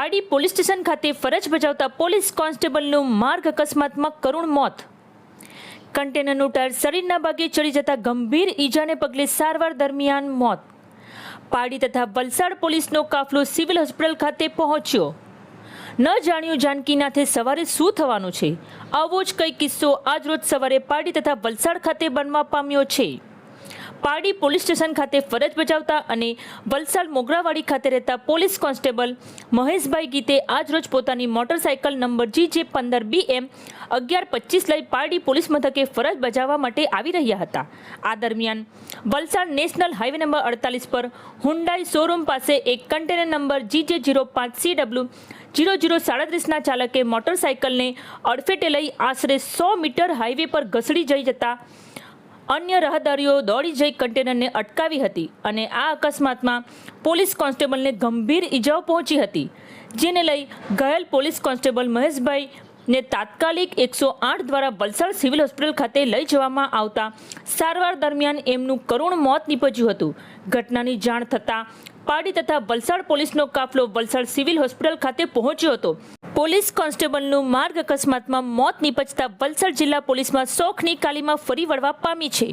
પાડી police station ખાતે ફરજ બજાવતા પોલીસ કોન્સ્ટેબલનું માર્ગ અકસ્માતમાં કરુણ મોત. કન્ટેનરનું ટાયર શરીરના ભાગે ચડી જતા ગંભીર ઈજાને પગલે સારવાર દરમિયાન મોત. પાડી તથા વલસાડ પોલીસનો કાફલો સિવિલ હોસ્પિટલ ખાતે પહોંચ્યો. ન જાણ્યું જાનકીનાથે સવારે શું થવાનું છે? આવો જ કઈ કિસ્સો આજ રોજ સવારે પાડી તથા વલસાડ ખાતે બનવા પામ્યો છે. પારડી પોલીસ સ્ટેશન ખાતે ફરજ બજાવતા અને વલસાડ મોગરાવાડી ખાતે રહેતા પોલીસ કોન્સ્ટેબલ મહેશભાઈ ગીતે આજરોજ પોતાની મોટરસાયકલ નંબર જી જે પંદર બી એમ અગિયાર પચીસ લઈ પારડી પોલીસ મથકે ફરજ બજાવવા માટે આવી રહ્યા હતા. આ દરમિયાન વલસાડ નેશનલ હાઈવે નંબર અડતાલીસ પર હુન્ડાઈ શોરૂમ પાસે એક container number G J zero પાંચ સી ડબલ્યુ જીરો જીરો સાડત્રીસના ચાલકે મોટરસાયકલને અડફેટે લઈ આશરે સો મીટર હાઈવે પર ઘસડી જઈ જતા અન્ય રાહદારીઓ દોડી જઈ કન્ટેનરને અટકાવી હતી અને આ અકસ્માતમાં પોલીસ કોન્સ્ટેબલને ગંભીર ઈજાઓ પહોંચી હતી, જેને લઈ ઘાયલ પોલીસ કોન્સ્ટેબલ મહેશભાઈ ને તાત્કાલિક એકસો આઠ દ્વારા વલસાડ સિવિલ હોસ્પિટલ ખાતે લઈ જવામાં આવતા સારવાર દરમિયાન એમનું કરુણ મોત નીપજ્યું હતું. ઘટનાની જાણ થતાં પાડી તથા વલસાડ પોલીસનો કાફલો વલસાડ સિવિલ હોસ્પિટલ ખાતે પહોંચ્યો હતો. પોલીસ કોન્સ્ટેબલનું માર્ગ અકસ્માતમાં મોત નીપજતા વલસાડ જિલ્લા પોલીસમાં શોખની કાલીમાં ફરી વળવા પામી છે.